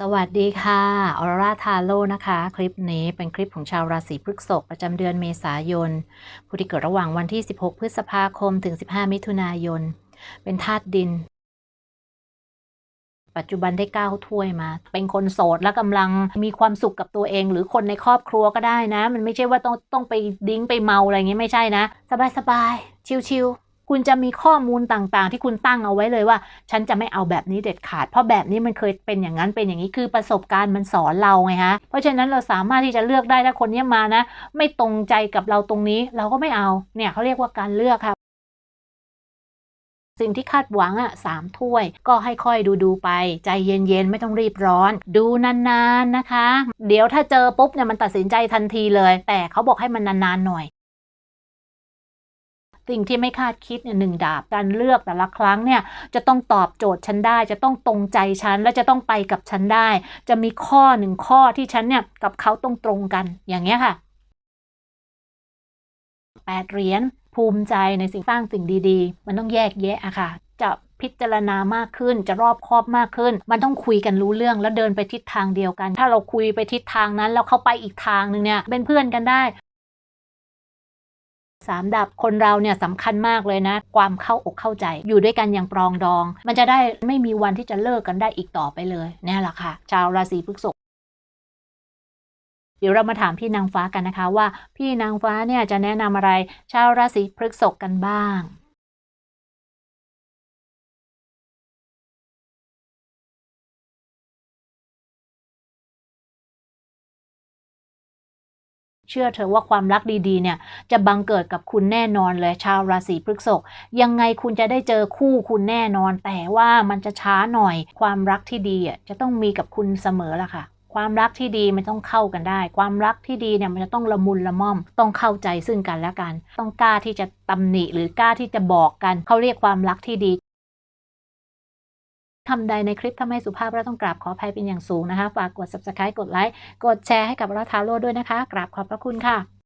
สวัสดีค่ะออร่าทาโร่นะคะ คลิปนี้เป็นคลิปของชาวราศีพฤษภประจำเดือนเมษายน ผู้ที่เกิดระหว่างวันที่ 16 พฤษภาคมถึง 15 มิถุนายน เป็นธาตุดิน ปัจจุบันได้ก้าวถ้วยมา เป็นคนโสดและกำลังมีความสุขกับตัวเอง หรือคนในครอบครัวก็ได้นะ มันไม่ใช่ว่าต้องต้องไปดิ้งไปเมาอะไรอย่างงี้ไม่ใช่นะ สบายๆชิวๆ คุณจะมีข้อมูลต่างๆ ที่คุณตั้งเอาไว้เลยว่า ฉันจะไม่เอาแบบนี้เด็ดขาด เพราะแบบนี้มันเคยเป็นอย่างนั้นเป็นอย่างนี้คือประสบการณ์มันสอนเราไงฮะเพราะฉะนั้นเราสามารถที่จะเลือกได้ถ้าคนนี้มานะ ไม่ตรงใจกับเราตรงนี้เราก็ไม่เอาเนี่ยเขาเรียกว่าการเลือกค่ะสิ่งที่คาดหวังอะสามถ้วย ก็ให้ค่อยดูดูๆไป ใจเย็นๆ ไม่ต้องรีบร้อน ดูนานๆนะคะ เดี๋ยวถ้าเจอปุ๊บเนี่ยมันตัดสินใจทันทีเลย แต่เขาบอกให้มันนานๆหน่อย สิ่งที่ไม่คาดคิดเนี่ยหนึ่งดาบการเลือกแต่ละครั้งเนี่ยจะต้องตอบโจทย์ฉันได้ จะต้องตรงใจฉันและจะต้องไปกับฉันได้ จะมีข้อหนึ่งข้อที่ฉันเนี่ยกับเขาตรงตรงกันอย่างเงี้ยค่ะแปดเหรียญภูมิใจในสิ่งสร้างสิ่งดีๆ มันต้องแยกแยะอะค่ะ จะพิจารณามากขึ้นจะรอบคอบมากขึ้น มันต้องคุยกันรู้เรื่องแล้วเดินไปทิศทางเดียวกัน ถ้าเราคุยไปทิศทางนั้น แล้วเขาไปอีกทางหนึ่งเนี่ยเป็นเพื่อนกันได้ สามดับคนเราเนี่ยสำคัญมากเลยนะ ความเข้าอกเข้าใจ อยู่ด้วยกันอย่างปรองดอง มันจะได้ไม่มีวันที่จะเลิกกันได้อีกต่อไปเลยนี่แหละค่ะ ชาวราศีพฤษภเดี๋ยวเรามาถามพี่นางฟ้ากันนะคะว่า พี่นางฟ้าเนี่ยจะแนะนำอะไร ชาวราศีพฤษภกันบ้าง เชื่อเถอว่าความรักดีๆเนี่ยจะบังเกิดกับคุณแน่นอนเลยชาวราศีพฤษภยังไงคุณจะได้เจอคู่คุณแน่นอน แต่ว่ามันจะช้าหน่อย ความรักที่ดีอะจะต้องมีกับคุณเสมอละค่ะความรักที่ดีมันต้องเข้ากันได้ ความรักที่ดีเนี่ยมันจะต้องละมุนละม่อม ต้องเข้าใจซึ่งกันและกัน ต้องกล้าที่จะตำหนิหรือกล้าที่จะบอกกัน เขาเรียกความรักที่ดี คำใดในคลิปทำให้สุภาพเราต้องกราบขออภัยเป็นอย่างสูงนะคะ ฝากกด subscribe กดไลค์ กดแชร์ให้กับเราทาโลด้วยนะคะ กราบขอบพระคุณค่ะ